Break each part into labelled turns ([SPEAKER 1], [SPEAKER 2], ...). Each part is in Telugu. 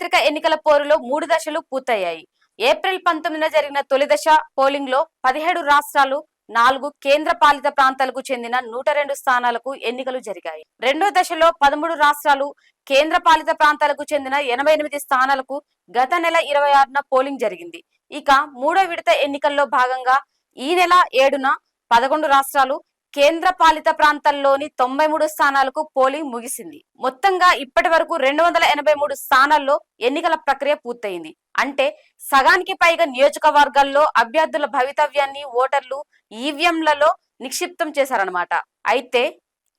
[SPEAKER 1] సార్వత్రిక ఎన్నికల పోరులో మూడు దశలు పూర్తయ్యాయి. ఏప్రిల్ పంతొమ్మిదిన జరిగిన తొలి దశ పోలింగ్లో పదిహేడు రాష్ట్రాలు నాలుగు కేంద్ర పాలిత ప్రాంతాలకు చెందిన నూట రెండు స్థానాలకు ఎన్నికలు జరిగాయి. రెండో దశలో పదమూడు రాష్ట్రాలు కేంద్ర పాలిత ప్రాంతాలకు చెందిన ఎనభై ఎనిమిది స్థానాలకు గత నెల ఇరవై ఆరున పోలింగ్ జరిగింది. ఇక మూడో విడత ఎన్నికల్లో భాగంగా ఈ నెల ఏడున పదకొండు రాష్ట్రాలు కేంద్ర పాలిత ప్రాంతాల్లోని తొంభై మూడు స్థానాలకు పోలింగ్ ముగిసింది. మొత్తంగా ఇప్పటి వరకు రెండు వందల ఎనభై మూడు స్థానాల్లో ఎన్నికల ప్రక్రియ పూర్తయింది. అంటే సగానికి పైగా నియోజకవర్గాల్లో అభ్యర్థుల భవితవ్యాన్ని ఓటర్లు ఈవీఎంలలో నిక్షిప్తం చేశారన్నమాట. అయితే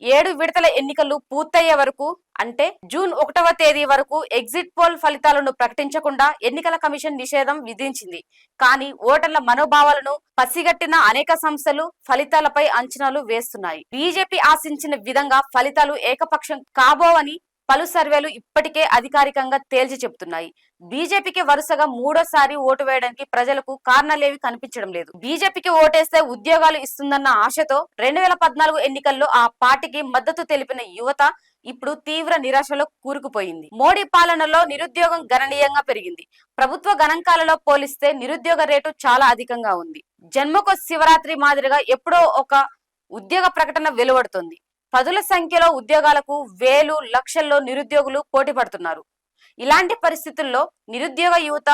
[SPEAKER 1] ఏడు విడతల ఎన్నికలు పూర్తయ్యే వరకు అంటే జూన్ ఒకటవ తేదీ వరకు ఎగ్జిట్ పోల్ ఫలితాలను ప్రకటించకుండా ఎన్నికల కమిషన్ నిషేధం విధించింది. కానీ ఓటర్ల మనోభావాలను పసిగట్టిన అనేక సంస్థలు ఫలితాలపై అంచనాలు వేస్తున్నాయి. బీజేపీ ఆశించిన విధంగా ఫలితాలు ఏకపక్షం కాబోవని పలు సర్వేలు ఇప్పటికే అధికారికంగా తేల్చి చెబుతున్నాయి. బీజేపీకి వరుసగా మూడోసారి ఓటు వేయడానికి ప్రజలకు కారణాలేవి కనిపించడం లేదు. బీజేపీకి ఓటేస్తే ఉద్యోగాలు ఇస్తుందన్న ఆశతో రెండు వేల పద్నాలుగు ఎన్నికల్లో ఆ పార్టీకి మద్దతు తెలిపిన యువత ఇప్పుడు తీవ్ర నిరాశలో కూరుకుపోయింది. మోడీ పాలనలో నిరుద్యోగం గణనీయంగా పెరిగింది. ప్రభుత్వ గణాంకాలలో పోలిస్తే నిరుద్యోగ రేటు చాలా అధికంగా ఉంది. జన్మకు శివరాత్రి మాదిరిగా ఎప్పుడో ఒక ఉద్యోగ ప్రకటన వెలువడుతుంది. పదుల సంఖ్యలో ఉద్యోగాలకు వేలు లక్షల్లో నిరుద్యోగులు పోటీ పడుతున్నారు. ఇలాంటి పరిస్థితుల్లో నిరుద్యోగ యువత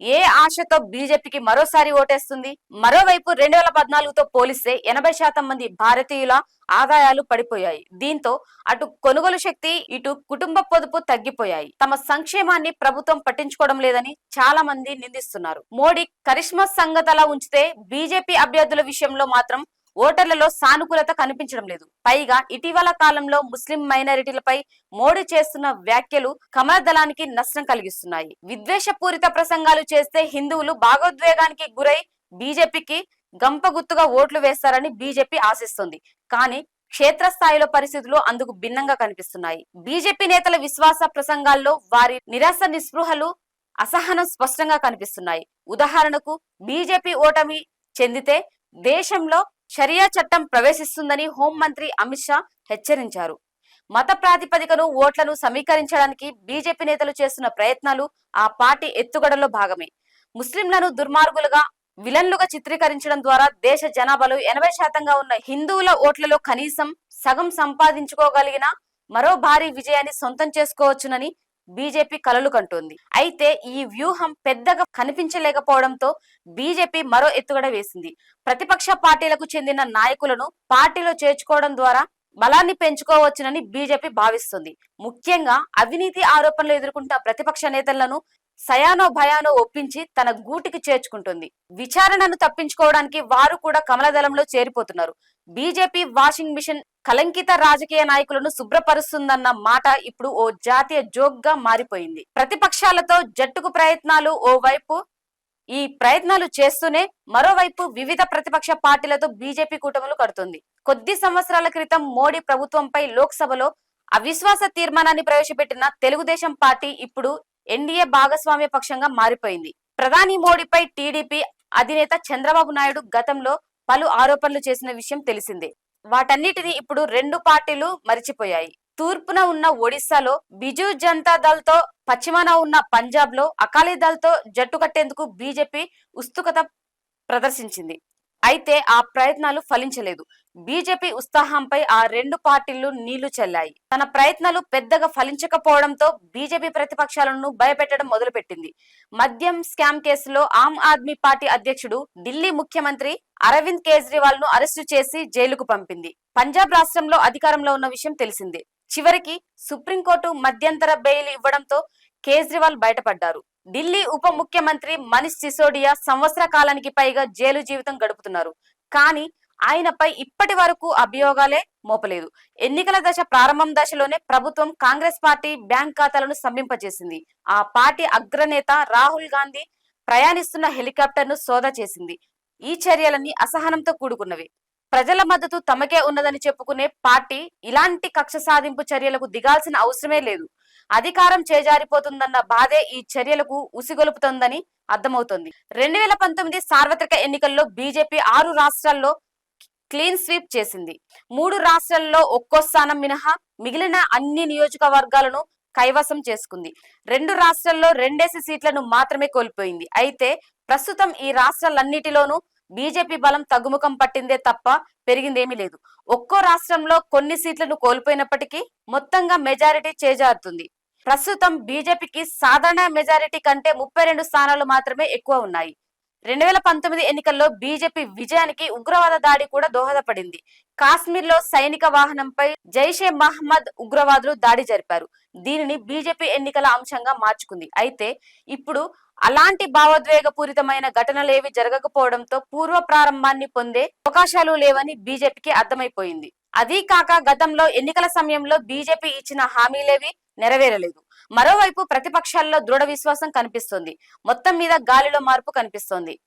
[SPEAKER 1] ఏ ఆశతో బీజేపీకి మరోసారి ఓటేస్తుంది? మరోవైపు రెండు వేల పద్నాలుగుతో పోలిస్తే ఎనభై శాతం మంది భారతీయుల ఆదాయాలు పడిపోయాయి. దీంతో అటు కొనుగోలు శక్తి ఇటు కుటుంబ పొదుపు తగ్గిపోయాయి. తమ సంక్షేమాన్ని ప్రభుత్వం పట్టించుకోవడం లేదని చాలా మంది నిందిస్తున్నారు. మోడీ కరిష్మా సంగతలా ఉంచితే బీజేపీ అభ్యర్థుల విషయంలో మాత్రం ఓటర్లలో సానుకూలత కనిపించడం లేదు. పైగా ఇటీవల కాలంలో ముస్లిం మైనారిటీలపై మోడీ చేస్తున్న వ్యాఖ్యలు కమల దళానికి నష్టం కలిగిస్తున్నాయి. విద్వేషపూరిత ప్రసంగాలు చేస్తే హిందువులు భాగోద్వేగానికి గురై బీజేపీకి గంపగుత్తుగా ఓట్లు వేస్తారని బీజేపీ ఆశిస్తుంది. కానీ క్షేత్రస్థాయిలో పరిస్థితులు అందుకు భిన్నంగా కనిపిస్తున్నాయి. బీజేపీ నేతల విశ్వాస ప్రసంగాల్లో వారి నిరాశ నిస్పృహలు అసహనం స్పష్టంగా కనిపిస్తున్నాయి. ఉదాహరణకు బీజేపీ ఓటమి చెందితే దేశంలో షరియా చట్టం ప్రవేశిస్తుందని హోంమంత్రి అమిత్ షా హెచ్చరించారు. మత ప్రాతిపదికను ఓట్లను సమీకరించడానికి బీజేపీ నేతలు చేస్తున్న ప్రయత్నాలు ఆ పార్టీ ఎత్తుగడలో భాగమే. ముస్లింలను దుర్మార్గులుగా విలన్లుగా చిత్రీకరించడం ద్వారా దేశ జనాభాలో ఎనభై శాతంగా ఉన్న హిందువుల ఓట్లలో కనీసం సగం సంపాదించుకోగలిగిన మరో భారీ విజయాన్ని సొంతం చేసుకోవచ్చునని బీజేపీ కలలు కంటోంది. అయితే ఈ వ్యూహం పెద్దగా కనిపించలేకపోవడంతో బీజేపీ మరో ఎత్తుగడ వేసింది. ప్రతిపక్ష పార్టీలకు చెందిన నాయకులను పార్టీలో చేర్చుకోవడం ద్వారా బలాన్ని పెంచుకోవచ్చునని బీజేపీ భావిస్తుంది. ముఖ్యంగా అవినీతి ఆరోపణలు ఎదుర్కొంటున్న ప్రతిపక్ష నేతలను సయానో భయానో ఒప్పించి తన గూటికి చేర్చుకుంటుంది. విచారణను తప్పించుకోవడానికి వారు కూడా కమలదళంలో చేరిపోతున్నారు. బీజేపీ వాషింగ్ మిషన్ కలంకిత రాజకీయ నాయకులను శుభ్రపరుస్తుందన్న మాట ఇప్పుడు ఓ జాతీయ జోక్గా మారిపోయింది. ప్రతిపక్షాలతో జట్టుకు ప్రయత్నాలు ఓ వైపు ఈ ప్రయత్నాలు చేస్తూనే మరోవైపు వివిధ ప్రతిపక్ష పార్టీలతో బీజేపీ కూటములు కడుతుంది. కొద్ది సంవత్సరాల క్రితం మోడీ ప్రభుత్వంపై లోక్సభలో అవిశ్వాస తీర్మానాన్ని ప్రవేశపెట్టిన తెలుగుదేశం పార్టీ ఇప్పుడు ఎన్డీఏ భాగస్వామ్య పక్షంగా మారిపోయింది. ప్రధాని మోడీపై టీడీపీ అధినేత చంద్రబాబు నాయుడు గతంలో పలు ఆరోపణలు చేసిన విషయం తెలిసిందే. వాటన్నిటిని ఇప్పుడు రెండు పార్టీలు మరిచిపోయాయి. తూర్పున ఉన్న ఒడిశాలో బిజు జనతా దళ్తో పశ్చిమాన ఉన్న పంజాబ్లో అకాలీ దళ్తో జట్టు కట్టేందుకు బీజేపీ ఉత్సుకత ప్రదర్శించింది. అయితే ఆ ప్రయత్నాలు ఫలించలేదు. బీజేపీ ఉత్సాహంపై ఆ రెండు పార్టీలు నీళ్ళు చెల్లాయి. తన ప్రయత్నాలు పెద్దగా ఫలించకపోవడంతో బీజేపీ ప్రతిపక్షాలను భయపెట్టడం మొదలుపెట్టింది. మద్యం స్కామ్ కేసులో ఆమ్ ఆద్మీ పార్టీ అధ్యక్షుడు ఢిల్లీ ముఖ్యమంత్రి అరవింద్ కేజ్రీవాల్ను అరెస్టు చేసి జైలుకు పంపింది. పంజాబ్ రాష్ట్రంలో అధికారంలో ఉన్న విషయం తెలిసిందే. చివరికి సుప్రీంకోర్టు మధ్యంతర బెయిల్ ఇవ్వడంతో కేజ్రీవాల్ బయటపడ్డారు. ఢిల్లీ ఉప ముఖ్యమంత్రి మనీష్ సిసోడియా సంవత్సర కాలానికి పైగా జైలు జీవితం గడుపుతున్నారు. కానీ ఆయనపై ఇప్పటి వరకు అభియోగాలే మోపలేదు. ఎన్నికల దశ ప్రారంభం దశలోనే ప్రభుత్వం కాంగ్రెస్ పార్టీ బ్యాంక్ ఖాతాలను స్తంభింపజేసింది. ఆ పార్టీ అగ్రనేత రాహుల్ గాంధీ ప్రయాణిస్తున్న హెలికాప్టర్ను సోదా చేసింది. ఈ చర్యలన్నీ అసహనంతో కూడుకున్నవి. ప్రజల మద్దతు తమకే ఉన్నదని చెప్పుకునే పార్టీ ఇలాంటి కక్ష సాధింపు చర్యలకు దిగాల్సిన అవసరమే లేదు. అధికారం చేజారిపోతుందన్న బాధే ఈ చర్యలకు ఉసిగొలుపుతోందని అర్థమవుతోంది. రెండు వేల పంతొమ్మిది సార్వత్రిక ఎన్నికల్లో బీజేపీ ఆరు రాష్ట్రాల్లో క్లీన్ స్వీప్ చేసింది. మూడు రాష్ట్రాల్లో ఒక్కో స్థానం మినహా మిగిలిన అన్ని నియోజకవర్గాలను కైవసం చేసుకుంది. రెండు రాష్ట్రాల్లో రెండేసి సీట్లను మాత్రమే కోల్పోయింది. అయితే ప్రస్తుతం ఈ రాష్ట్రాలన్నిటిలోనూ బీజేపీ బలం తగ్గుముఖం పట్టిందే తప్ప పెరిగిందేమీ లేదు. ఒక్కో రాష్ట్రంలో కొన్ని సీట్లను కోల్పోయినప్పటికీ మొత్తంగా మెజారిటీ చేజారుతుంది. ప్రస్తుతం బీజేపీకి సాధారణ మెజారిటీ కంటే ముప్పై రెండు స్థానాలు మాత్రమే ఎక్కువ ఉన్నాయి. రెండు వేల పంతొమ్మిది ఎన్నికల్లో బీజేపీ విజయానికి ఉగ్రవాద దాడి కూడా దోహదపడింది. కాశ్మీర్లో సైనిక వాహనంపై జైషే మహమ్మద్ ఉగ్రవాదులు దాడి జరిపారు. దీనిని బీజేపీ ఎన్నికల అంశంగా మార్చుకుంది. అయితే ఇప్పుడు అలాంటి భావోద్వేగపూరితమైన ఘటనలేవి జరగకపోవడంతో పూర్వ ప్రారంభాన్ని పొందే అవకాశాలు లేవని బీజేపీకి అర్థమైపోయింది. అదీ కాక గతంలో ఎన్నికల సమయంలో బీజేపీ ఇచ్చిన హామీలేవి నెరవేరలేదు. మరోవైపు ప్రతిపక్షాల్లో దృఢ విశ్వాసం కనిపిస్తుంది. మొత్తం మీద గాలిలో మార్పు కనిపిస్తోంది.